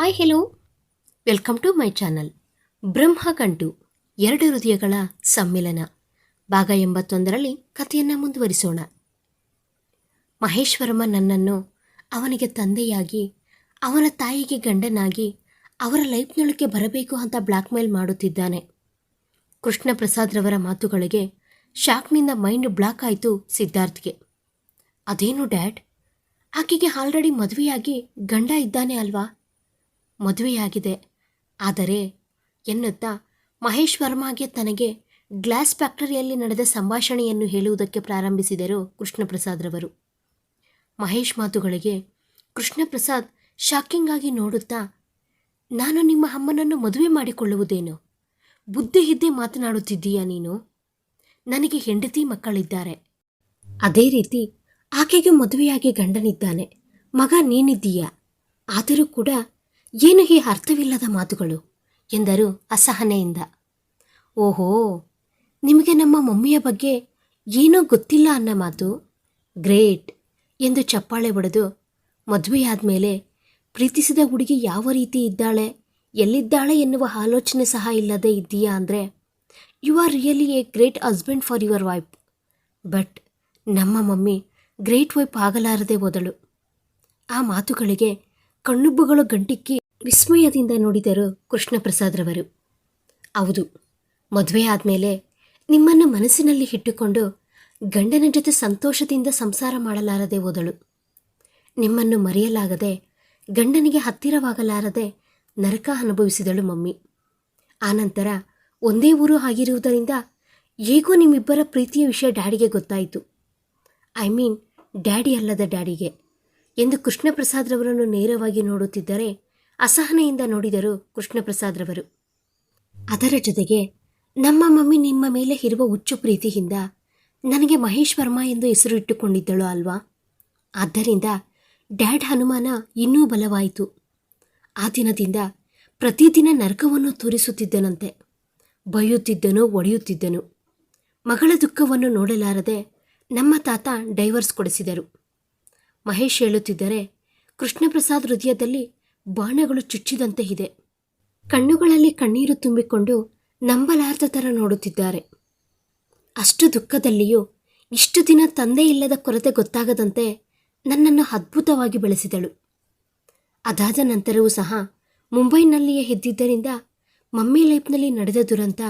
Hi hello welcome to my channel Brahmagantu ಎರಡು ಹೃದಯಗಳ ಸಮ್ಮಿಲನ. ಭಾಗ ಎಂಬತ್ತೊಂದರಲ್ಲಿ ಕಥೆಯನ್ನು ಮುಂದುವರಿಸೋಣ. ಮಹೇಶ್ವರಮ್ಮ ನನ್ನನ್ನು ಅವನಿಗೆ ತಂದೆಯಾಗಿ, ಅವನ ತಾಯಿಗೆ ಗಂಡನಾಗಿ, ಅವರ ಲೈಫ್ನೊಳಗೆ ಬರಬೇಕು ಅಂತ ಬ್ಲ್ಯಾಕ್ ಮೇಲ್ ಮಾಡುತ್ತಿದ್ದಾನೆ. ಕೃಷ್ಣ ಪ್ರಸಾದ್ರವರ ಮಾತುಗಳಿಗೆ ಶಾಕ್ನಿಂದ ಮೈಂಡ್ ಬ್ಲಾಕ್ ಆಯಿತು ಸಿದ್ಧಾರ್ಥ್ಗೆ. ಅದೇನು ಡ್ಯಾಡ್? ಆಕೆಗೆ ಆಲ್ರೆಡಿ ಮದುವೆಯಾಗಿ ಗಂಡ ಇದ್ದಾನೆ ಅಲ್ವಾ? ಮದುವೆಯಾಗಿದೆ. ಆದರೆ, ಎನ್ನುತ್ತಾ, ಮಹೇಶ್ ವರ್ಮಾಗೆ ತನಗೆ ಗ್ಲಾಸ್ ಫ್ಯಾಕ್ಟರಿಯಲ್ಲಿ ನಡೆದ ಸಂಭಾಷಣೆಯನ್ನು ಹೇಳುವುದಕ್ಕೆ ಪ್ರಾರಂಭಿಸಿದರು ಕೃಷ್ಣಪ್ರಸಾದ್ರವರು ಮಹೇಶ್ ಮಾತುಗಳಿಗೆ, ಕೃಷ್ಣಪ್ರಸಾದ್, ಶಾಕಿಂಗ್ ಆಗಿ ನೋಡುತ್ತಾ, ನಾನು ನಿಮ್ಮ ಅಮ್ಮನನ್ನು ಮದುವೆ ಮಾಡಿಕೊಳ್ಳುವುದೇನು? ಬುದ್ಧಿ ಹಿದ್ದೆ ಮಾತನಾಡುತ್ತಿದ್ದೀಯಾ ನೀನು? ನನಗೆ ಹೆಂಡತಿ ಮಕ್ಕಳಿದ್ದಾರೆ. ಅದೇ ರೀತಿ, ಆಕೆಗೆ ಮದುವೆಯಾಗಿ ಗಂಡನಿದ್ದಾನೆ. ಮಗ ನೀನಿದ್ದೀಯಾ? ಆದರೂ ಕೂಡ ಏನು ಈ ಅರ್ಥವಿಲ್ಲದ ಮಾತುಗಳು? ಎಂದರು ಅಸಹನೆಯಿಂದ. ಓಹೋ, ನಿಮಗೆ ನಮ್ಮ ಮಮ್ಮಿಯ ಬಗ್ಗೆ ಏನೂ ಗೊತ್ತಿಲ್ಲ ಅನ್ನೋ ಮಾತು? ಗ್ರೇಟ್! ಎಂದು ಚಪ್ಪಾಳೆ ಬಡಿದು ಮದುವೆಯಾದ ಪ್ರೀತಿಸಿದ ಹುಡುಗಿ ಯಾವ ರೀತಿ ಇದ್ದಾಳೆ, ಎಲ್ಲಿದ್ದಾಳೆ ಎನ್ನುವ ಆಲೋಚನೆ ಸಹ ಇಲ್ಲದೆ ಇದ್ದೀಯಾ ಅಂದರೆ you are really a great husband for your wife but ನಮ್ಮ ಮಮ್ಮಿ ಗ್ರೇಟ್ ವೈಫ್ ಆಗಲಾರದೆ ಹೋದಳು. ಆ ಮಾತುಗಳಿಗೆ ಕಣ್ಣುಬ್ಬುಗಳು ಗಂಟಿಕ್ಕಿ ವಿಸ್ಮಯದಿಂದ ನೋಡಿದರು ಕೃಷ್ಣಪ್ರಸಾದ್ರವರು. ಹೌದು, ಮದುವೆ ಆದಮೇಲೆ ನಿಮ್ಮನ್ನು ಮನಸ್ಸಿನಲ್ಲಿ ಇಟ್ಟುಕೊಂಡು ಗಂಡನ ಜೊತೆ ಸಂತೋಷದಿಂದ ಸಂಸಾರ ಮಾಡಲಾರದೆ ಹೋದಳು. ನಿಮ್ಮನ್ನು ಮರೆಯಲಾಗದೆ ಗಂಡನಿಗೆ ಹತ್ತಿರವಾಗಲಾರದೆ ನರಕ ಅನುಭವಿಸಿದಳು ಮಮ್ಮಿ. ಆನಂತರ ಒಂದೇ ಊರು ಆಗಿರುವುದರಿಂದ ಹೇಗೋ ನಿಮ್ಮಿಬ್ಬರ ಪ್ರೀತಿಯ ವಿಷಯ ಡ್ಯಾಡಿಗೆ ಗೊತ್ತಾಯಿತು. ಐ ಮೀನ್, ಡ್ಯಾಡಿ ಅಲ್ಲದ ಡ್ಯಾಡಿಗೆ. ಎಂದು ಕೃಷ್ಣಪ್ರಸಾದ್ರವರನ್ನು ನೇರವಾಗಿ ನೋಡುತ್ತಿದ್ದರೆ ಅಸಹನೆಯಿಂದ ನೋಡಿದರು ಕೃಷ್ಣಪ್ರಸಾದ್ರವರು. ಅದರ ಜೊತೆಗೆ ನಮ್ಮ ಮಮ್ಮಿ ನಿಮ್ಮ ಮೇಲೆ ಇರುವ ಹುಚ್ಚು ಪ್ರೀತಿಯಿಂದ ನನಗೆ ಮಹೇಶ್ ವರ್ಮಾ ಎಂದು ಹೆಸರು ಇಟ್ಟುಕೊಂಡಿದ್ದಳು ಅಲ್ವಾ? ಆದ್ದರಿಂದ ಡ್ಯಾಡ್ ಹನುಮಾನ ಇನ್ನೂ ಬಲವಾಯಿತು. ಆ ದಿನದಿಂದ ಪ್ರತಿದಿನ ನರಕವನ್ನು ತೋರಿಸುತ್ತಿದ್ದನಂತೆ. ಬಯ್ಯುತ್ತಿದ್ದನು ಒಡೆಯುತ್ತಿದ್ದನು. ಮಗಳ ದುಃಖವನ್ನು ನೋಡಲಾರದೆ ನಮ್ಮ ತಾತ ಡೈವರ್ಸ್ ಕೊಡಿಸಿದರು. ಮಹೇಶ್ ಹೇಳುತ್ತಿದ್ದರೆ, ಕೃಷ್ಣಪ್ರಸಾದ್ ಹೃದಯದಲ್ಲಿ ಬಾಣಗಳು ಚುಚ್ಚಿದಂತೆ ಇದೆ. ಕಣ್ಣುಗಳಲ್ಲಿ ಕಣ್ಣೀರು ತುಂಬಿಕೊಂಡು ನಂಬಲಾರದ ಥರ ನೋಡುತ್ತಿದ್ದಾರೆ. ಅಷ್ಟು ದುಃಖದಲ್ಲಿಯೂ ಇಷ್ಟು ದಿನ ತಂದೆ ಇಲ್ಲದ ಕೊರತೆ ಗೊತ್ತಾಗದಂತೆ ನನ್ನನ್ನು ಅದ್ಭುತವಾಗಿ ಬೆಳೆಸಿದಳು. ಅದಾದ ನಂತರವೂ ಸಹ ಮುಂಬೈನಲ್ಲಿಯೇ ಇದ್ದಿದ್ದರಿಂದ ಮಮ್ಮಿ ಲೈಫ್ನಲ್ಲಿ ನಡೆದ ದುರಂತ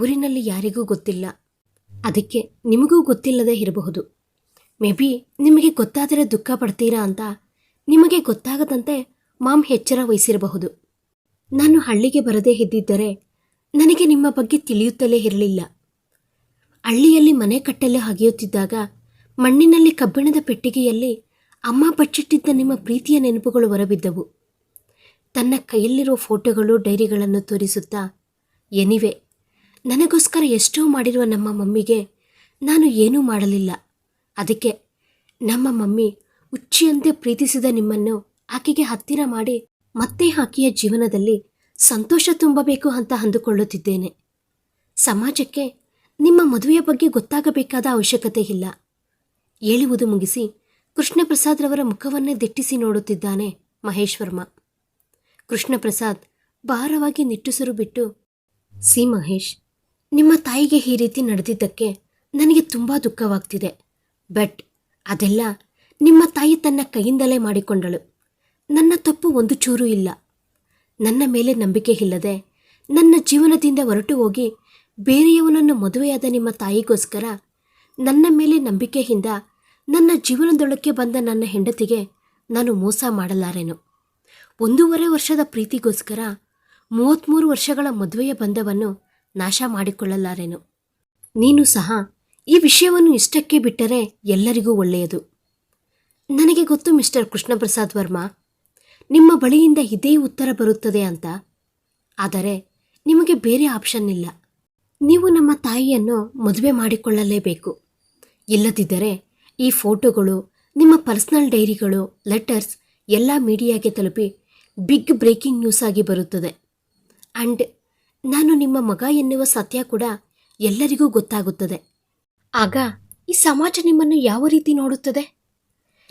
ಊರಿನಲ್ಲಿ ಯಾರಿಗೂ ಗೊತ್ತಿಲ್ಲ. ಅದಕ್ಕೆ ನಿಮಗೂ ಗೊತ್ತಿಲ್ಲದೆ ಇರಬಹುದು. ಮೇ ಬಿ ನಿಮಗೆ ಗೊತ್ತಾದರೆ ದುಃಖ ಪಡ್ತೀರಾ ಅಂತ ನಿಮಗೆ ಗೊತ್ತಾಗದಂತೆ ಮಾಮ್ ಎಚ್ಚರ ವಹಿಸಿರಬಹುದು. ನಾನು ಹಳ್ಳಿಗೆ ಬರದೇ ಇದ್ದಿದ್ದರೆ ನನಗೆ ನಿಮ್ಮ ಬಗ್ಗೆ ತಿಳಿಯುತ್ತಲೇ ಇರಲಿಲ್ಲ. ಹಳ್ಳಿಯಲ್ಲಿ ಮನೆ ಕಟ್ಟಲೆ ಹಗೆಯುತ್ತಿದ್ದಾಗ ಮಣ್ಣಿನಲ್ಲಿ ಕಬ್ಬಿಣದ ಪೆಟ್ಟಿಗೆಯಲ್ಲಿ ಅಮ್ಮ ಬಚ್ಚಿಟ್ಟಿದ್ದ ನಿಮ್ಮ ಪ್ರೀತಿಯ ನೆನಪುಗಳು ಹೊರಬಿದ್ದವು. ತನ್ನ ಕೈಯಲ್ಲಿರೋ ಫೋಟೋಗಳು, ಡೈರಿಗಳನ್ನು ತೋರಿಸುತ್ತಾ, ಎನಿವೆ, ನನಗೋಸ್ಕರ ಎಷ್ಟೋ ಮಾಡಿರುವ ನಮ್ಮ ಮಮ್ಮಿಗೆ ನಾನು ಏನೂ ಮಾಡಲಿಲ್ಲ. ಅದಕ್ಕೆ ನಮ್ಮ ಮಮ್ಮಿ ಹುಚ್ಚಿಯಂತೆ ಪ್ರೀತಿಸಿದ ನಿಮ್ಮನ್ನು ಆಕೆಗೆ ಹತ್ತಿರ ಮಾಡಿ ಮತ್ತೆ ಆಕೆಯ ಜೀವನದಲ್ಲಿ ಸಂತೋಷ ತುಂಬಬೇಕು ಅಂತ ಅಂದುಕೊಳ್ಳುತ್ತಿದ್ದೇನೆ. ಸಮಾಜಕ್ಕೆ ನಿಮ್ಮ ಮದುವೆಯ ಬಗ್ಗೆ ಗೊತ್ತಾಗಬೇಕಾದ ಅವಶ್ಯಕತೆ ಇಲ್ಲ. ಹೇಳುವುದು ಮುಗಿಸಿ ಕೃಷ್ಣಪ್ರಸಾದ್ರವರ ಮುಖವನ್ನೇ ದಿಟ್ಟಿಸಿ ನೋಡುತ್ತಿದ್ದಾನೆ ಮಹೇಶ್ವರ್ಮ. ಕೃಷ್ಣಪ್ರಸಾದ್ ಭಾರವಾಗಿ ನಿಟ್ಟುಸಿರು ಬಿಟ್ಟು, ಸಿ ಮಹೇಶ್, ನಿಮ್ಮ ತಾಯಿಗೆ ಈ ರೀತಿ ನಡೆದಿದ್ದಕ್ಕೆ ನನಗೆ ತುಂಬ ದುಃಖವಾಗ್ತಿದೆ. ಬಟ್ ಅದೆಲ್ಲ ನಿಮ್ಮ ತಾಯಿ ತನ್ನ ಕೈಯಿಂದಲೇ ಮಾಡಿಕೊಂಡಳು. ನನ್ನ ತಪ್ಪು ಒಂದು ಚೂರು ಇಲ್ಲ. ನನ್ನ ಮೇಲೆ ನಂಬಿಕೆ ಇಲ್ಲದೆ ನನ್ನ ಜೀವನದಿಂದ ಹೊರಟು ಹೋಗಿ ಬೇರೆಯವನನ್ನು ಮದುವೆಯಾದ ನಿಮ್ಮ ತಾಯಿಗೋಸ್ಕರ ನನ್ನ ಮೇಲೆ ನಂಬಿಕೆಯಿಂದ ನನ್ನ ಜೀವನದೊಳಕ್ಕೆ ಬಂದ ನನ್ನ ಹೆಂಡತಿಗೆ ನಾನು ಮೋಸ ಮಾಡಲಾರೆನು. ಒಂದೂವರೆ ವರ್ಷದ ಪ್ರೀತಿಗೋಸ್ಕರ ಮೂವತ್ತ್ಮೂರು ವರ್ಷಗಳ ಮದುವೆಯ ಬಂಧವನ್ನು ನಾಶ ಮಾಡಿಕೊಳ್ಳಲಾರೆನು. ನೀನು ಸಹ ಈ ವಿಷಯವನ್ನು ಇಷ್ಟಕ್ಕೆ ಬಿಟ್ಟರೆ ಎಲ್ಲರಿಗೂ ಒಳ್ಳೆಯದು. ನನಗೆ ಗೊತ್ತು ಮಿಸ್ಟರ್ ಕೃಷ್ಣಪ್ರಸಾದ್ ವರ್ಮಾ ನಿಮ್ಮ ಬಳಿಯಿಂದ ಇದೇ ಉತ್ತರ ಬರುತ್ತದೆ ಅಂತ. ಆದರೆ ನಿಮಗೆ ಬೇರೆ ಆಪ್ಷನ್ ಇಲ್ಲ. ನೀವು ನಮ್ಮ ತಾಯಿಯನ್ನು ಮದುವೆ ಮಾಡಿಕೊಳ್ಳಲೇಬೇಕು. ಇಲ್ಲದಿದ್ದರೆ ಈ ಫೋಟೋಗಳು, ನಿಮ್ಮ ಪರ್ಸನಲ್ ಡೈರಿಗಳು, ಲೆಟರ್ಸ್ ಎಲ್ಲ ಮೀಡಿಯಾಗೆ ತಲುಪಿ ಬಿಗ್ ಬ್ರೇಕಿಂಗ್ ನ್ಯೂಸ್ ಆಗಿ ಬರುತ್ತದೆ. ಆ್ಯಂಡ್ ನಾನು ನಿಮ್ಮ ಮಗ ಎನ್ನುವ ಸತ್ಯ ಕೂಡ ಎಲ್ಲರಿಗೂ ಗೊತ್ತಾಗುತ್ತದೆ. ಆಗ ಈ ಸಮಾಜ ನಿಮ್ಮನ್ನು ಯಾವ ರೀತಿ ನೋಡುತ್ತದೆ?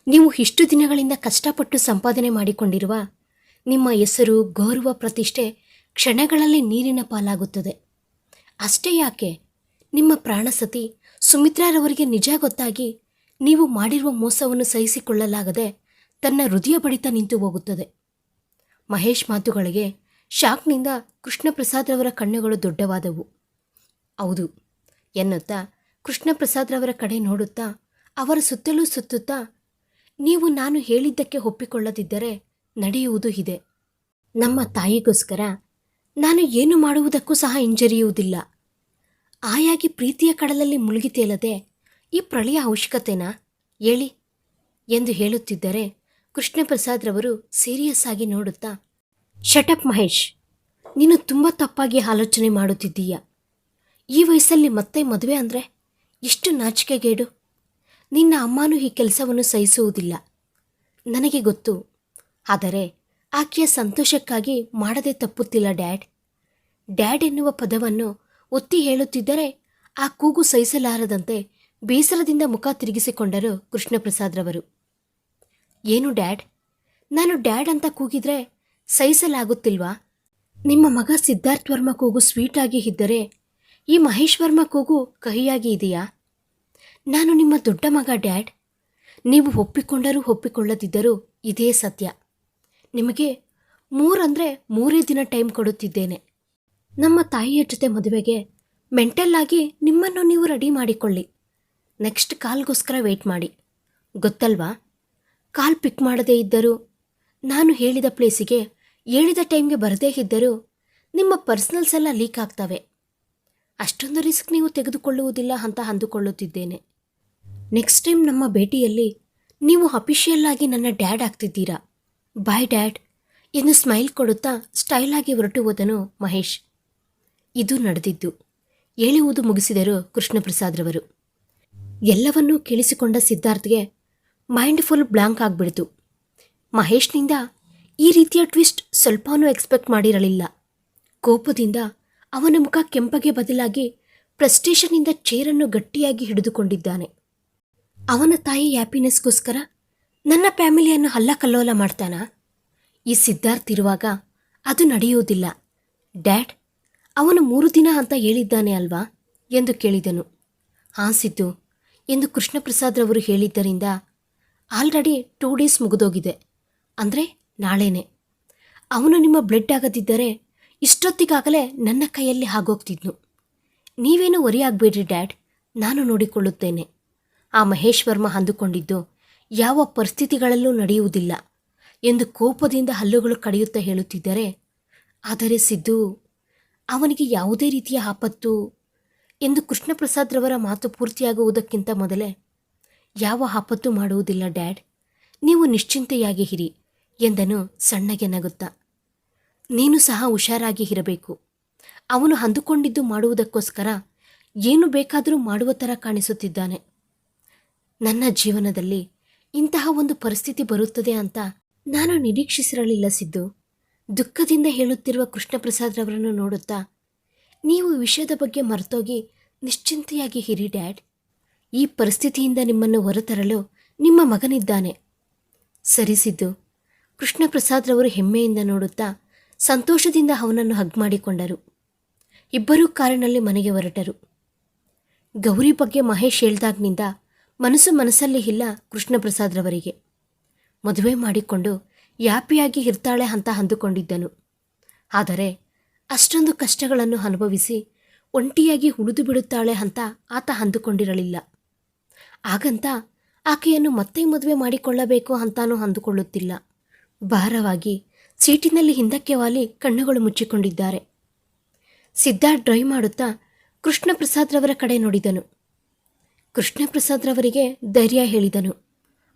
ನೀವು ಇಷ್ಟು ದಿನಗಳಿಂದ ಕಷ್ಟಪಟ್ಟು ಸಂಪಾದನೆ ಮಾಡಿಕೊಂಡಿರುವ ನಿಮ್ಮ ಹೆಸರು, ಗೌರವ, ಪ್ರತಿಷ್ಠೆ ಕ್ಷಣಗಳಲ್ಲಿ ನೀರಿನ ಪಾಲಾಗುತ್ತದೆ. ಅಷ್ಟೇ ಯಾಕೆ? ನಿಮ್ಮ ಪ್ರಾಣಸತಿ ಸುಮಿತ್ರಾರವರಿಗೆ ನಿಜ ಗೊತ್ತಾಗಿ ನೀವು ಮಾಡಿರುವ ಮೋಸವನ್ನು ಸಹಿಸಿಕೊಳ್ಳಲಾಗದೆ ತನ್ನ ಹೃದಯ ಬಡಿತ ನಿಂತು ಹೋಗುತ್ತದೆ. ಮಹೇಶ್ ಮಾತುಗಳಿಗೆ ಶಾಕ್ನಿಂದ ಕೃಷ್ಣಪ್ರಸಾದ್ರವರ ಕಣ್ಣುಗಳು ದೊಡ್ಡವಾದವು. ಹೌದು, ಎನ್ನುತ್ತಾ ಕೃಷ್ಣಪ್ರಸಾದ್ರವರ ಕಡೆ ನೋಡುತ್ತಾ ಅವರ ಸುತ್ತಲೂ ಸುತ್ತುತ್ತಾ ನೀವು ನಾನು ಹೇಳಿದ್ದಕ್ಕೆ ಒಪ್ಪಿಕೊಳ್ಳದಿದ್ದರೆ ನಡೆಯುವುದು ಇದೆ. ನಮ್ಮ ತಾಯಿಗೋಸ್ಕರ ನಾನು ಏನು ಮಾಡುವುದಕ್ಕೂ ಸಹ ಹಿಂಜರಿಯುವುದಿಲ್ಲ. ಆಯಾಗಿ ಪ್ರೀತಿಯ ಕಡಲಲ್ಲಿ ಮುಳುಗಿ ತೇಲದೆ ಈ ಪ್ರಳಯ ಅವಶ್ಯಕತೆನಾ? ಹೇಳಿ ಎಂದು ಹೇಳುತ್ತಿದ್ದರೆ ಕೃಷ್ಣಪ್ರಸಾದ್ರವರು ಸೀರಿಯಸ್ ಆಗಿ ನೋಡುತ್ತಾ ಶಟಪ್ ಮಹೇಶ್. ನೀನು ತುಂಬ ತಪ್ಪಾಗಿ ಆಲೋಚನೆ ಮಾಡುತ್ತಿದ್ದೀಯ. ಈ ವಯಸ್ಸಲ್ಲಿ ಮತ್ತೆ ಮದುವೆ ಅಂದರೆ ಎಷ್ಟು ನಾಚಿಕೆಗೇಡು. ನಿನ್ನ ಅಮ್ಮನೂ ಈ ಕೆಲಸವನ್ನು ಸಹಿಸುವುದಿಲ್ಲ. ನನಗೆ ಗೊತ್ತು. ಆದರೆ ಆಕೆಯ ಸಂತೋಷಕ್ಕಾಗಿ ಮಾಡದೆ ತಪ್ಪುತ್ತಿಲ್ಲ ಡ್ಯಾಡ್. ಡ್ಯಾಡ್ ಎನ್ನುವ ಪದವನ್ನು ಒತ್ತಿ ಹೇಳುತ್ತಿದ್ದರೆ ಆ ಕೂಗು ಸಹಿಸಲಾರದಂತೆ ಬೇಸರದಿಂದ ಮುಖ ತಿರುಗಿಸಿಕೊಂಡರು ಕೃಷ್ಣಪ್ರಸಾದ್ರವರು. ಏನು ಡ್ಯಾಡ್? ನಾನು ಡ್ಯಾಡ್ ಅಂತ ಕೂಗಿದ್ರೆ ಸಹಿಸಲಾಗುತ್ತಿಲ್ವಾ? ನಿಮ್ಮ ಮಗ ಸಿದ್ಧಾರ್ಥ್ ವರ್ಮ ಕೂಗು ಸ್ವೀಟಾಗಿ ಇದ್ದರೆ ಈ ಮಹೇಶ್ ವರ್ಮ ಕೂಗು ಕಹಿಯಾಗಿ ಇದೆಯಾ? ನಾನು ನಿಮ್ಮ ದೊಡ್ಡ ಮಗ, ಡ್ಯಾಡ್. ನೀವು ಒಪ್ಪಿಕೊಂಡರೂ ಒಪ್ಪಿಕೊಳ್ಳದಿದ್ದರೂ ಇದೇ ಸತ್ಯ. ನಿಮಗೆ ಮೂರಂದರೆ ಮೂರೇ ದಿನ ಟೈಮ್ ಕೊಡುತ್ತಿದ್ದೇನೆ. ನಮ್ಮ ತಾಯಿಯ ಜೊತೆ ಮದುವೆಗೆ ಮೆಂಟಲ್ ಆಗಿ ನಿಮ್ಮನ್ನು ನೀವು ರೆಡಿ ಮಾಡಿಕೊಳ್ಳಿ. ನೆಕ್ಸ್ಟ್ ಕಾಲ್ಗೋಸ್ಕರ ವೆಯ್ಟ್ ಮಾಡಿ. ಗೊತ್ತಲ್ವಾ? ಕಾಲ್ ಪಿಕ್ ಮಾಡದೇ ಇದ್ದರೂ, ನಾನು ಹೇಳಿದ ಪ್ಲೇಸಿಗೆ ಹೇಳಿದ ಟೈಮ್ಗೆ ಬರದೇ ಇದ್ದರೂ ನಿಮ್ಮ ಪರ್ಸ್ನಲ್ಸ್ ಎಲ್ಲ ಲೀಕ್ ಆಗ್ತವೆ. ಅಷ್ಟೊಂದು ರಿಸ್ಕ್ ನೀವು ತೆಗೆದುಕೊಳ್ಳುವುದಿಲ್ಲ ಅಂತ ಅಂದುಕೊಳ್ಳುತ್ತಿದ್ದೇನೆ. ನೆಕ್ಸ್ಟ್ ಟೈಮ್ ನಮ್ಮ ಭೇಟಿಯಲ್ಲಿ ನೀವು ಅಫಿಷಿಯಲ್ ಆಗಿ ನನ್ನ ಡ್ಯಾಡ್ ಆಗ್ತಿದ್ದೀರಾ? ಬಾಯ್ ಡ್ಯಾಡ್ ಎಂದು ಸ್ಮೈಲ್ ಕೊಡುತ್ತಾ ಸ್ಟೈಲಾಗಿ ಹೊರಟು ಹೋದನು ಮಹೇಶ್. ಇದು ನಡೆದಿದ್ದು. ಹೇಳುವುದು ಮುಗಿಸಿದರು ಕೃಷ್ಣಪ್ರಸಾದ್ರವರು ಎಲ್ಲವನ್ನೂ ಕೇಳಿಸಿಕೊಂಡ ಸಿದ್ಧಾರ್ಥ್ಗೆ ಮೈಂಡ್ ಫುಲ್ ಬ್ಲಾಂಕ್ ಆಗಿಬಿಡ್ತು. ಮಹೇಶ್ನಿಂದ ಈ ರೀತಿಯ ಟ್ವಿಸ್ಟ್ ಸ್ವಲ್ಪನೂ ಎಕ್ಸ್ಪೆಕ್ಟ್ ಮಾಡಿರಲಿಲ್ಲ. ಕೋಪದಿಂದ ಅವನ ಮುಖ ಕೆಂಪಗೆ ಬದಲಾಗಿ ಪ್ರೆಸ್ಟೇಷನ್ನಿಂದ ಚೇರನ್ನು ಗಟ್ಟಿಯಾಗಿ ಹಿಡಿದುಕೊಂಡಿದ್ದಾನೆ. ಅವನ ತಾಯಿ ಹ್ಯಾಪಿನೆಸ್ಗೋಸ್ಕರ ನನ್ನ ಫ್ಯಾಮಿಲಿಯನ್ನು ಹಲ್ಲಕಲ್ಲೋಲ ಮಾಡ್ತಾನಾ? ಈ ಸಿದ್ಧಾರ್ಥ್ ಇರುವಾಗ ಅದು ನಡೆಯುವುದಿಲ್ಲ. ಡ್ಯಾಡ್, ಅವನು ಮೂರು ದಿನ ಅಂತ ಹೇಳಿದ್ದಾನೆ ಅಲ್ವಾ? ಎಂದು ಕೇಳಿದನು. ಹಾಂ ಸಿದ್ದು, ಎಂದು ಕೃಷ್ಣಪ್ರಸಾದ್ರವರು ಹೇಳಿದ್ದರಿಂದ ಆಲ್ರೆಡಿ ಟೂ ಡೇಸ್ ಮುಗಿದೋಗಿದೆ. ಅಂದರೆ ನಾಳೆನೇ. ಅವನು ನಿಮ್ಮ ಬ್ಲಡ್ ಆಗದಿದ್ದರೆ ಇಷ್ಟೊತ್ತಿಗಾಗಲೇ ನನ್ನ ಕೈಯಲ್ಲಿ ಆಗೋಗ್ತಿದ್ನು ನೀವೇನು ವರಿ ಆಗಬೇಡ್ರಿ ಡ್ಯಾಡ್, ನಾನು ನೋಡಿಕೊಳ್ಳುತ್ತೇನೆ. ಆ ಮಹೇಶ್ ವರ್ಮ ಅಂದುಕೊಂಡಿದ್ದು, ಯಾವ ಪರಿಸ್ಥಿತಿಗಳಲ್ಲೂ ನಡೆಯುವುದಿಲ್ಲ ಎಂದು ಕೋಪದಿಂದ ಹಲ್ಲುಗಳು ಕಡಿಯುತ್ತಾ ಹೇಳುತ್ತಿದ್ದರೆ, ಆದರೆ ಸಿದ್ದು, ಅವನಿಗೆ ಯಾವುದೇ ರೀತಿಯ ಆಪತ್ತು ಎಂದು ಕೃಷ್ಣಪ್ರಸಾದ್ರವರ ಮಾತು ಪೂರ್ತಿಯಾಗುವುದಕ್ಕಿಂತ ಮೊದಲೇ, ಯಾವ ಆಪತ್ತು ಮಾಡುವುದಿಲ್ಲ, ಡ್ಯಾಡ್, ನೀವು ನಿಶ್ಚಿಂತೆಯಾಗಿ ಹಿರಿ ಎಂದನು ಸಣ್ಣಗೆ ನಗುತ್ತಾ. ನೀನು ಸಹ ಹುಷಾರಾಗಿ ಇರಬೇಕು. ಅವನು ಅಂದುಕೊಂಡಿದ್ದು ಮಾಡುವುದಕ್ಕೋಸ್ಕರ ಏನು ಬೇಕಾದರೂ ಮಾಡುವ ಥರ ಕಾಣಿಸುತ್ತಿದ್ದಾನೆ. ನನ್ನ ಜೀವನದಲ್ಲಿ ಇಂತಹ ಒಂದು ಪರಿಸ್ಥಿತಿ ಬರುತ್ತದೆ ಅಂತ ನಾನು ನಿರೀಕ್ಷಿಸಿರಲಿಲ್ಲ ಸಿದ್ದು. ದುಃಖದಿಂದ ಹೇಳುತ್ತಿರುವ ಕೃಷ್ಣಪ್ರಸಾದ್ರವರನ್ನು ನೋಡುತ್ತಾ, ನೀವು ವಿಷಯದ ಬಗ್ಗೆ ಮರೆತೋಗಿ ನಿಶ್ಚಿಂತೆಯಾಗಿ ಹಿರಿ, ಡ್ಯಾಡ್. ಈ ಪರಿಸ್ಥಿತಿಯಿಂದ ನಿಮ್ಮನ್ನು ಹೊರತರಲು ನಿಮ್ಮ ಮಗನಿದ್ದಾನೆ. ಸರಿಸಿದ್ದು ಕೃಷ್ಣಪ್ರಸಾದ್ರವರು ಹೆಮ್ಮೆಯಿಂದ ನೋಡುತ್ತಾ, ಸಂತೋಷದಿಂದ ಅವನನ್ನು ಹಗ್ ಮಾಡಿಕೊಂಡರು. ಇಬ್ಬರೂ ಕಾರಿನಲ್ಲಿ ಮನೆಗೆ ಹೊರಟರು. ಗೌರಿ ಬಗ್ಗೆ ಮಹೇಶ್ ಹೇಳ್ದಾಗ್ನಿಂದ ಮನಸ್ಸು ಮನಸ್ಸಲ್ಲಿ ಇಲ್ಲ ಕೃಷ್ಣಪ್ರಸಾದ್ರವರಿಗೆ. ಮದುವೆ ಮಾಡಿಕೊಂಡು ಯಾಪಿಯಾಗಿ ಇರ್ತಾಳೆ ಅಂತ ಅಂದುಕೊಂಡಿದ್ದನು. ಆದರೆ ಅಷ್ಟೊಂದು ಕಷ್ಟಗಳನ್ನು ಅನುಭವಿಸಿ ಒಂಟಿಯಾಗಿ ಉಳಿದು ಬಿಡುತ್ತಾಳೆ ಅಂತ ಆತ ಅಂದುಕೊಂಡಿರಲಿಲ್ಲ. ಹಾಗಂತ ಆಕೆಯನ್ನು ಮತ್ತೆ ಮದುವೆ ಮಾಡಿಕೊಳ್ಳಬೇಕು ಅಂತಾನೂ ಅಂದುಕೊಳ್ಳುತ್ತಿಲ್ಲ. ಭಾರವಾಗಿ ಸೀಟಿನಲ್ಲಿ ಹಿಂದಕ್ಕೆ ವಾಲಿ ಕಣ್ಣುಗಳು ಮುಚ್ಚಿಕೊಂಡಿದ್ದಾರೆ. ಸಿದ್ಧಾರ್ಥ್ ಡ್ರೈವ್ ಮಾಡುತ್ತಾ ಕೃಷ್ಣಪ್ರಸಾದ್ರವರ ಕಡೆ ನೋಡಿದನು. ಕೃಷ್ಣಪ್ರಸಾದ್ರವರಿಗೆ ಧೈರ್ಯ ಹೇಳಿದನು.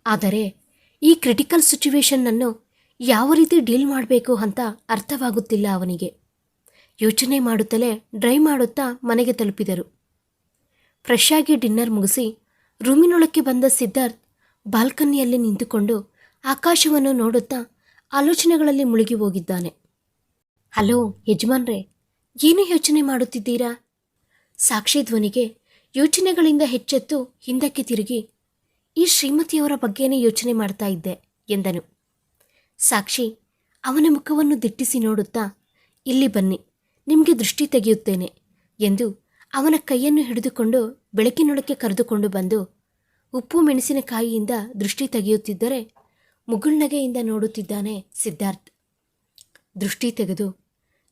ಆದರೆ ಈ ಕ್ರಿಟಿಕಲ್ ಸಿಚುವೇಶನ್ನನ್ನು ಯಾವ ರೀತಿ ಡೀಲ್ ಮಾಡಬೇಕು ಅಂತ ಅರ್ಥವಾಗುತ್ತಿಲ್ಲ ಅವನಿಗೆ. ಯೋಚನೆ ಮಾಡುತ್ತಲೇ ಡ್ರೈವ್ ಮಾಡುತ್ತಾ ಮನೆಗೆ ತಲುಪಿದರು. ಫ್ರೆಶ್ ಆಗಿ ಡಿನ್ನರ್ ಮುಗಿಸಿ ರೂಮಿನೊಳಕ್ಕೆ ಬಂದ ಸಿದ್ಧಾರ್ಥ್ ಬಾಲ್ಕನಿಯಲ್ಲಿ ನಿಂತುಕೊಂಡು ಆಕಾಶವನ್ನು ನೋಡುತ್ತಾ ಆಲೋಚನೆಗಳಲ್ಲಿ ಮುಳುಗಿ ಹೋಗಿದ್ದಾನೆ. ಹಲೋ, ಯಜಮಾನ್ರೇ, ಏನು ಯೋಚನೆ ಮಾಡುತ್ತಿದ್ದೀರಾ? ಸಾಕ್ಷಿ ಧ್ವನಿಗೆ ಯೋಚನೆಗಳಿಂದ ಹೆಚ್ಚೆತ್ತು ಹಿಂದಕ್ಕೆ ತಿರುಗಿ, ಈ ಶ್ರೀಮತಿಯವರ ಬಗ್ಗೆನೇ ಯೋಚನೆ ಮಾಡ್ತಾ ಇದ್ದೆ, ಎಂದನು. ಸಾಕ್ಷಿ, ಅವನ ಮುಖವನ್ನು ದಿಟ್ಟಿಸಿ ನೋಡುತ್ತಾ, ಇಲ್ಲಿ ಬನ್ನಿ, ನಿಮಗೆ ದೃಷ್ಟಿ ತೆಗೆಯುತ್ತೇನೆ, ಎಂದು ಅವನ ಕೈಯನ್ನು ಹಿಡಿದುಕೊಂಡು ಬೆಳಕಿನೊಳಕ್ಕೆ ಕರೆದುಕೊಂಡು ಬಂದು, ಉಪ್ಪು ಮೆಣಸಿನಕಾಯಿಯಿಂದ ದೃಷ್ಟಿ ತೆಗೆಯುತ್ತಿದ್ದರೆ ಮುಗುಳ್ನಗೆಯಿಂದ ನೋಡುತ್ತಿದ್ದಾನೆ ಸಿದ್ಧಾರ್ಥ್. ದೃಷ್ಟಿ ತೆಗೆದು,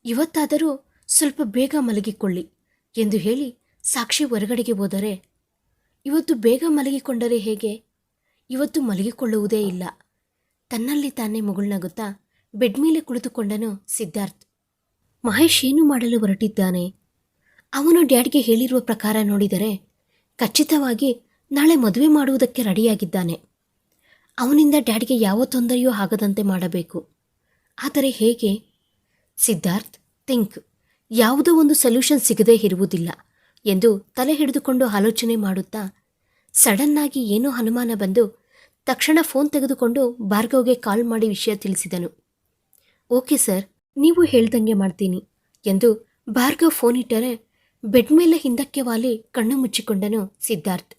ಇವತ್ತಾದರೂ ಸ್ವಲ್ಪ ಬೇಗ ಮಲಗಿಕೊಳ್ಳಿ, ಎಂದು ಹೇಳಿ ಸಾಕ್ಷಿ ಹೊರಗಡೆಗೆ ಹೋದರೆ ಇವತ್ತು ಬೇಗ ಮಲಗಿಕೊಂಡರೆ ಹೇಗೆ? ಇವತ್ತು ಮಲಗಿಕೊಳ್ಳುವುದೇ ಇಲ್ಲ. ತನ್ನಲ್ಲಿ ತಾನೇ ಮುಗುಳ್ನಗುತ್ತಾ ಬೆಡ್ ಮೇಲೆ ಕುಳಿತುಕೊಂಡನು ಸಿದ್ಧಾರ್ಥ್. ಮಹೇಶ್ ಏನು ಮಾಡಲು ಹೊರಟಿದ್ದಾನೆ? ಅವನು ಡ್ಯಾಡ್ಗೆ ಹೇಳಿರುವ ಪ್ರಕಾರ ನೋಡಿದರೆ ಖಚಿತವಾಗಿ ನಾಳೆ ಮದುವೆ ಮಾಡುವುದಕ್ಕೆ ರೆಡಿಯಾಗಿದ್ದಾನೆ. ಅವನಿಂದ ಡ್ಯಾಡ್ಗೆ ಯಾವ ತೊಂದರೆಯೂ ಆಗದಂತೆ ಮಾಡಬೇಕು. ಆದರೆ ಹೇಗೆ? ಸಿದ್ಧಾರ್ಥ್ ಥಿಂಕ್ ಯಾವುದೋ ಒಂದು ಸೊಲ್ಯೂಷನ್ ಸಿಗದೇ ಇರುವುದಿಲ್ಲ. ಎಂದು ತಲೆ ಹಿಡಿದುಕೊಂಡು ಆಲೋಚನೆ ಮಾಡುತ್ತಾ ಸಡನ್ನಾಗಿ ಏನೋ ಅನುಮಾನ ಬಂದು ತಕ್ಷಣ ಫೋನ್ ತೆಗೆದುಕೊಂಡು ಭಾರ್ಗವ್ಗೆ ಕಾಲ್ ಮಾಡಿ ವಿಷಯ ತಿಳಿಸಿದನು. ಓಕೆ ಸರ್, ನೀವು ಹೇಳ್ದಂಗೆ ಮಾಡ್ತೀನಿ ಎಂದು ಭಾರ್ಗವ್ ಫೋನ್ ಇಟ್ಟರೆ ಬೆಡ್ ಮೇಲೆ ಹಿಂದಕ್ಕೆ ವಾಲಿ ಕಣ್ಣು ಮುಚ್ಚಿಕೊಂಡನು ಸಿದ್ಧಾರ್ಥ್.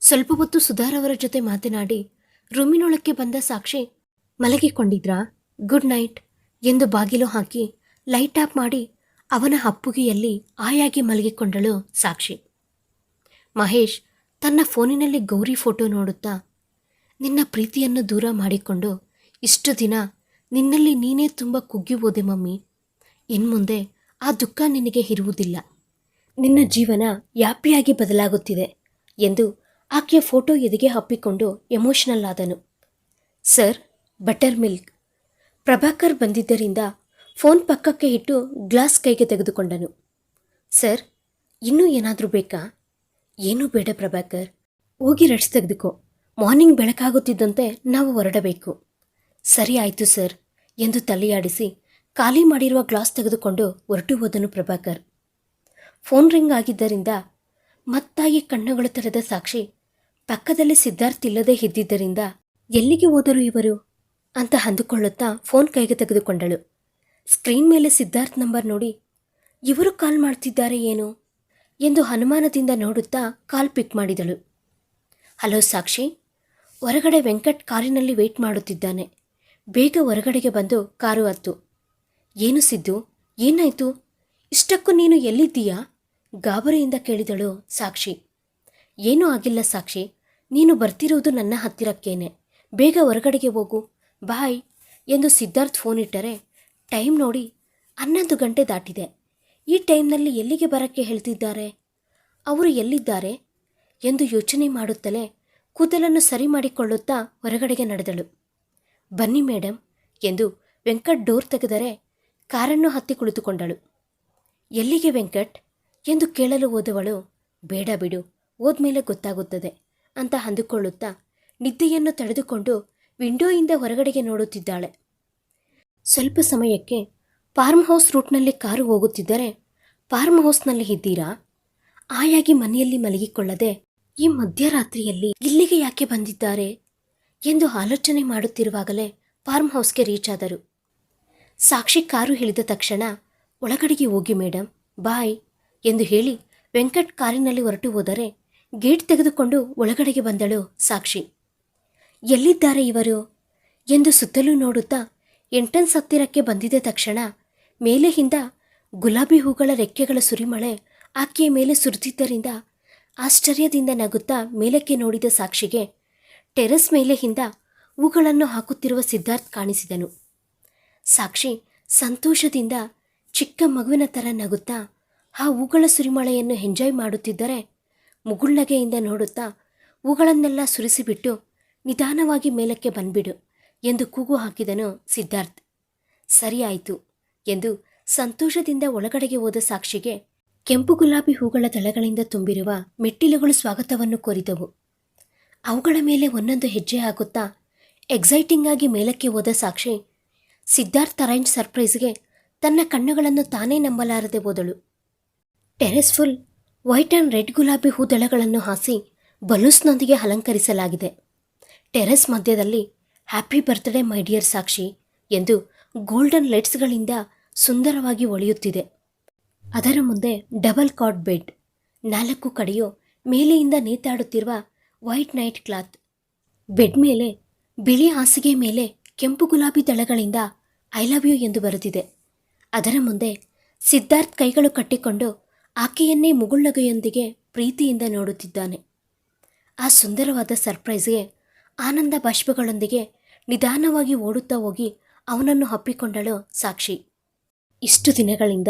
ಸ್ವಲ್ಪ ಹೊತ್ತು ಸುಧಾರವರ ಜೊತೆ ಮಾತನಾಡಿ ರೂಮಿನೊಳಕ್ಕೆ ಬಂದ ಸಾಕ್ಷಿ ಮಲಗಿಕೊಂಡಿದ್ರಾ? ಗುಡ್ ನೈಟ್ ಎಂದು ಬಾಗಿಲು ಹಾಕಿ ಲೈಟ್ ಆಫ್ ಮಾಡಿ ಅವನ ಅಪ್ಪುಗೆಯಲ್ಲಿ ಆಯಾಗಿ ಮಲಗಿಕೊಂಡಳು ಸಾಕ್ಷಿ. ಮಹೇಶ್ ತನ್ನ ಫೋನಿನಲ್ಲಿ ಗೌರಿ ಫೋಟೋ ನೋಡುತ್ತಾ, ನಿನ್ನ ಪ್ರೀತಿಯನ್ನು ದೂರ ಮಾಡಿಕೊಂಡು, ಇಷ್ಟು ದಿನ ನಿನ್ನಲ್ಲಿ ನೀನೇ ತುಂಬ ಕುಗ್ಗಿಬೋದೆ ಮಮ್ಮಿ. ಇನ್ಮುಂದೆ ಆ ದುಃಖ ನಿನಗೆ ಇರುವುದಿಲ್ಲ. ನಿನ್ನ ಜೀವನ ಯಾಪಿಯಾಗಿ ಬದಲಾಗುತ್ತಿದೆ ಎಂದು ಆಕೆಯ ಫೋಟೋ ಎದೆಗೆ ಹಪ್ಪಿಕೊಂಡು ಎಮೋಷನಲ್ ಆದನು. Sir, buttermilk. ಪ್ರಭಾಕರ್ ಬಂದಿದ್ದರಿಂದ ಫೋನ್ ಪಕ್ಕಕ್ಕೆ ಇಟ್ಟು ಗ್ಲಾಸ್ ಕೈಗೆ ತೆಗೆದುಕೊಂಡನು. ಸರ್, ಇನ್ನೂ ಏನಾದರೂ ಬೇಕಾ? ಏನೂ ಬೇಡ ಪ್ರಭಾಕರ್. ಹೋಗಿ ರಟ್ಸ್ ತೆಗೆದುಕೋ. ಮಾರ್ನಿಂಗ್ ಬೆಳಕಾಗುತ್ತಿದ್ದಂತೆ ನಾವು ಹೊರಡಬೇಕು. ಸರಿ ಆಯಿತು ಸರ್, ಎಂದು ತಲೆಯಾಡಿಸಿ ಖಾಲಿ ಮಾಡಿರುವ ಗ್ಲಾಸ್ ತೆಗೆದುಕೊಂಡು ಹೊರಟು ಹೋದನು ಪ್ರಭಾಕರ್. ಫೋನ್ ರಿಂಗ್ ಆಗಿದ್ದರಿಂದ ಮತ್ತಾಗಿ ಕಣ್ಣುಗಳು ತೆರೆದ ಸಾಕ್ಷಿ ಪಕ್ಕದಲ್ಲಿ ಸಿದ್ಧಾರ್ಥ್ ಇಲ್ಲದೆ ಇದ್ದಿದ್ದರಿಂದ ಎಲ್ಲಿಗೆ ಹೋದರು ಇವರು? ಅಂತ ಅಂದುಕೊಳ್ಳುತ್ತಾ ಫೋನ್ ಕೈಗೆ ತೆಗೆದುಕೊಂಡಳು. ಸ್ಕ್ರೀನ್ ಮೇಲೆ ಸಿದ್ಧಾರ್ಥ್ ನಂಬರ್ ನೋಡಿ. ಇವರು ಕಾಲ್ ಮಾಡ್ತಿದ್ದಾರೆ ಏನು? ಎಂದು ಅನುಮಾನದಿಂದ ನೋಡುತ್ತಾ ಕಾಲ್ ಪಿಕ್ ಮಾಡಿದಳು. ಹಲೋ ಸಾಕ್ಷಿ. ಹೊರಗಡೆ ವೆಂಕಟ್ ಕಾರಿನಲ್ಲಿ ವೆಯ್ಟ್ ಮಾಡುತ್ತಿದ್ದಾನೆ. ಬೇಗ ಹೊರಗಡೆಗೆ ಬಂದು ಕಾರು ಹತ್ತು. ಏನು ಸಿದ್ದು? ಏನಾಯಿತು? ಇಷ್ಟಕ್ಕೂ ನೀನು ಎಲ್ಲಿದ್ದೀಯಾ? ಗಾಬರಿಯಿಂದ ಕೇಳಿದಳು ಸಾಕ್ಷಿ. ಏನೂ ಆಗಿಲ್ಲ ಸಾಕ್ಷಿ. ನೀನು ಬರ್ತಿರುವುದು ನನ್ನ ಹತ್ತಿರಕ್ಕೇನೆ. ಬೇಗ ಹೊರಗಡೆಗೆ ಹೋಗು. ಬಾಯ್ ಎಂದು ಸಿದ್ಧಾರ್ಥ್ ಫೋನ್ ಇಟ್ಟರೆ ಟೈಮ್ ನೋಡಿ ಹನ್ನೊಂದು ಗಂಟೆ ದಾಟಿದೆ. ಈ ಟೈಮ್ನಲ್ಲಿ ಎಲ್ಲಿಗೆ ಬರಕ್ಕೆ ಹೇಳ್ತಿದ್ದಾರೆ? ಅವರು ಎಲ್ಲಿದ್ದಾರೆ ಎಂದು ಯೋಚನೆ ಮಾಡುತ್ತಲೇ ಕೂದಲನ್ನು ಸರಿ ಮಾಡಿಕೊಳ್ಳುತ್ತಾ ಹೊರಗಡೆಗೆ ನಡೆದಳು. ಬನ್ನಿ ಮೇಡಮ್ ಎಂದು ವೆಂಕಟ್ ಡೋರ್ ತೆಗೆದರೆ ಕಾರನ್ನು ಹತ್ತಿ ಕುಳಿತುಕೊಂಡಳು. ಎಲ್ಲಿಗೆ ವೆಂಕಟ್ ಎಂದು ಕೇಳಲು ಹೋದವಳು, ಬೇಡ ಬಿಡು, ಹೋದ್ಮೇಲೆ ಗೊತ್ತಾಗುತ್ತದೆ ಅಂತ ಅಂದುಕೊಳ್ಳುತ್ತಾ ನಿದ್ದೆಯನ್ನು ತಡೆದುಕೊಂಡು ವಿಂಡೋಯಿಂದ ಹೊರಗಡೆಗೆ ನೋಡುತ್ತಿದ್ದಾಳೆ. ಸ್ವಲ್ಪ ಸಮಯಕ್ಕೆ ಫಾರ್ಮ್ ಹೌಸ್ ರೂಟ್ನಲ್ಲಿ ಕಾರು ಹೋಗುತ್ತಿದ್ದರೆ ಫಾರ್ಮ್ ಹೌಸ್ನಲ್ಲಿ ಇದ್ದೀರಾ? ಆಯಾಗಿ ಮನೆಯಲ್ಲಿ ಮಲಗಿಕೊಳ್ಳದೆ ಈ ಮಧ್ಯರಾತ್ರಿಯಲ್ಲಿ ಇಲ್ಲಿಗೆ ಯಾಕೆ ಬಂದಿದ್ದಾರೆ? ಎಂದು ಆಲೋಚನೆ ಮಾಡುತ್ತಿರುವಾಗಲೇ ಫಾರ್ಮ್ ಹೌಸ್ಗೆ ರೀಚ್ ಆದರು. ಸಾಕ್ಷಿ ಕಾರು ಹಿಡಿದ ತಕ್ಷಣ, ಒಳಗಡೆಗೆ ಹೋಗಿ ಮೇಡಮ್ ಬಾಯ್ ಎಂದು ಹೇಳಿ ವೆಂಕಟ್ ಕಾರಿನಲ್ಲಿ ಹೊರಟು ಹೋದರೆ ಗೇಟ್ ತೆಗೆದುಕೊಂಡು ಒಳಗಡೆಗೆ ಬಂದಳು ಸಾಕ್ಷಿ. ಎಲ್ಲಿದ್ದಾರೆ ಇವರು? ಎಂದು ಸುತ್ತಲೂ ನೋಡುತ್ತಾ ಎಂಟ್ರೆನ್ಸ್ ಹತ್ತಿರಕ್ಕೆ ಬಂದಿದ್ದ ತಕ್ಷಣ ಮೇಲೆ ಹಿಂದ ಗುಲಾಬಿ ಹೂಗಳ ರೆಕ್ಕೆಗಳ ಸುರಿಮಳೆ ಆಕೆಯ ಮೇಲೆ ಸುರಿದಿದ್ದರಿಂದ ಆಶ್ಚರ್ಯದಿಂದ ನಗುತ್ತಾ ಮೇಲಕ್ಕೆ ನೋಡಿದ ಸಾಕ್ಷಿಗೆ ಟೆರೆಸ್ ಮೇಲೆ ಹಿಂದ ಹೂಗಳನ್ನು ಹಾಕುತ್ತಿರುವ ಸಿದ್ಧಾರ್ಥ್ ಕಾಣಿಸಿದನು. ಸಾಕ್ಷಿ ಸಂತೋಷದಿಂದ ಚಿಕ್ಕ ಮಗುವಿನ ಥರ ನಗುತ್ತಾ ಆ ಹೂಗಳ ಸುರಿಮಳೆಯನ್ನು ಎಂಜಾಯ್ ಮಾಡುತ್ತಿದ್ದರೆ ಮುಗುಳ್ನಗೆಯಿಂದ ನೋಡುತ್ತಾ ಹೂಗಳನ್ನೆಲ್ಲ ಸುರಿಸಿಬಿಟ್ಟು ನಿಧಾನವಾಗಿ ಮೇಲಕ್ಕೆ ಬಂದ್ಬಿಡು. ಎಂದು ಕೂಗು ಹಾಕಿದನು ಸಿದ್ಧಾರ್ಥ್. ಸರಿಯಾಯಿತು ಎಂದು ಸಂತೋಷದಿಂದ ಒಳಗಡೆಗೆ ಹೋದ ಸಾಕ್ಷಿಗೆ ಕೆಂಪು ಗುಲಾಬಿ ಹೂಗಳ ದಳಗಳಿಂದ ತುಂಬಿರುವ ಮೆಟ್ಟಿಲುಗಳು ಸ್ವಾಗತವನ್ನು ಕೋರಿದವು. ಅವುಗಳ ಮೇಲೆ ಒಂದೊಂದು ಹೆಜ್ಜೆ ಹಾಕುತ್ತಾ ಎಕ್ಸೈಟಿಂಗ್ ಆಗಿ ಮೇಲಕ್ಕೆ ಹೋದ ಸಾಕ್ಷಿ ಸಿದ್ಧಾರ್ಥ್ ಅರೇಂಜ್ ಸರ್ಪ್ರೈಸ್ಗೆ ತನ್ನ ಕಣ್ಣುಗಳನ್ನು ತಾನೇ ನಂಬಲಾರದೆ ಹೋದಳು. Terrace full white and red ಗುಲಾಬಿ ಹೂದಳಗಳನ್ನು ಹಾಸಿ ಬಲೂಸ್ನೊಂದಿಗೆ ಅಲಂಕರಿಸಲಾಗಿದೆ. ಟೆರೆಸ್ ಮಧ್ಯದಲ್ಲಿ happy birthday, my dear Sakshi, ಎಂದು ಗೋಲ್ಡನ್ ಲೈಟ್ಸ್ಗಳಿಂದ ಸುಂದರವಾಗಿ ಒಳೆಯುತ್ತಿದೆ. ಅದರ ಮುಂದೆ ಡಬಲ್ ಕಾಟ್ ಬೆಡ್, ನಾಲ್ಕು ಕಡೆಯು ಮೇಲೆಯಿಂದ ನೇತಾಡುತ್ತಿರುವ ವೈಟ್ ನೈಟ್ ಕ್ಲಾತ್, ಬೆಡ್ ಮೇಲೆ ಬಿಳಿ ಹಾಸಿಗೆ ಮೇಲೆ ಕೆಂಪು ಗುಲಾಬಿ ದಳಗಳಿಂದ ಐ ಲವ್ ಯು ಎಂದು ಬರೆದಿದೆ. ಅದರ ಮುಂದೆ ಸಿದ್ಧಾರ್ಥ್ ಕೈಗಳು ಕಟ್ಟಿಕೊಂಡು ಆಕೆಯನ್ನೇ ಮುಗುಳ್ನಗೆಯೊಂದಿಗೆ ಪ್ರೀತಿಯಿಂದ ನೋಡುತ್ತಿದ್ದಾನೆ. ಆ ಸುಂದರವಾದ ಸರ್ಪ್ರೈಸ್ಗೆ ಆನಂದ ಬಾಷ್ಪಗಳೊಂದಿಗೆ ನಿಧಾನವಾಗಿ ಓಡುತ್ತಾ ಹೋಗಿ ಅವನನ್ನು ಹಪ್ಪಿಕೊಂಡಳು ಸಾಕ್ಷಿ. ಇಷ್ಟು ದಿನಗಳಿಂದ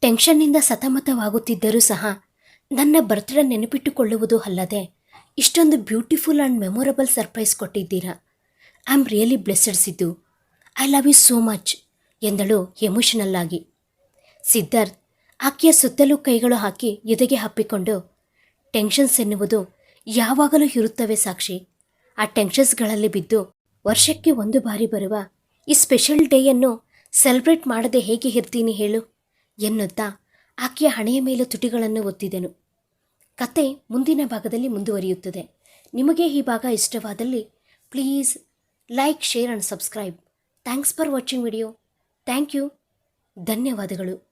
ಟೆನ್ಷನ್ನಿಂದ ಸತಮತವಾಗುತ್ತಿದ್ದರೂ ಸಹ ನನ್ನ ಬರ್ತ್ಡೇ ನೆನಪಿಟ್ಟುಕೊಳ್ಳುವುದು ಅಲ್ಲದೆ ಇಷ್ಟೊಂದು ಬ್ಯೂಟಿಫುಲ್ ಆ್ಯಂಡ್ ಮೆಮೊರಬಲ್ ಸರ್ಪ್ರೈಸ್ ಕೊಟ್ಟಿದ್ದೀರಾ? I am really blessed Siddu. I love you so much ಎಂದಳು ಎಮೋಷನಲ್ ಆಗಿ. ಸಿದ್ಧಾರ್ಥ್ ಆಕೆಯ ಸುತ್ತಲೂ ಕೈಗಳು ಹಾಕಿ ಎದೆಗೆ ಹಪ್ಪಿಕೊಂಡು ಟೆನ್ಷನ್ಸ್ ಎನ್ನುವುದು ಯಾವಾಗಲೂ ಇರುತ್ತವೆ ಸಾಕ್ಷಿ. ಆ ಟೆನ್ಷನ್ಸ್ಗಳಲ್ಲಿ ಬಿದ್ದು ವರ್ಷಕ್ಕೆ ಒಂದು ಬಾರಿ ಬರುವ ಈ ಸ್ಪೆಷಲ್ ಡೇಯನ್ನು ಸೆಲೆಬ್ರೇಟ್ ಮಾಡದೆ ಹೇಗೆ ಇರ್ತೀನಿ ಹೇಳು ಎನ್ನುತ್ತಾ ಆಕೆಯ ಹಣೆಯ ಮೇಲೆ ತುಟಿಗಳನ್ನು ಒತ್ತಿದೆನು. ಕತೆ ಮುಂದಿನ ಭಾಗದಲ್ಲಿ ಮುಂದುವರಿಯುತ್ತದೆ. ನಿಮಗೆ ಈ ಭಾಗ ಇಷ್ಟವಾದಲ್ಲಿ please like share and subscribe thanks for watching video thank you ಧನ್ಯವಾದಗಳು.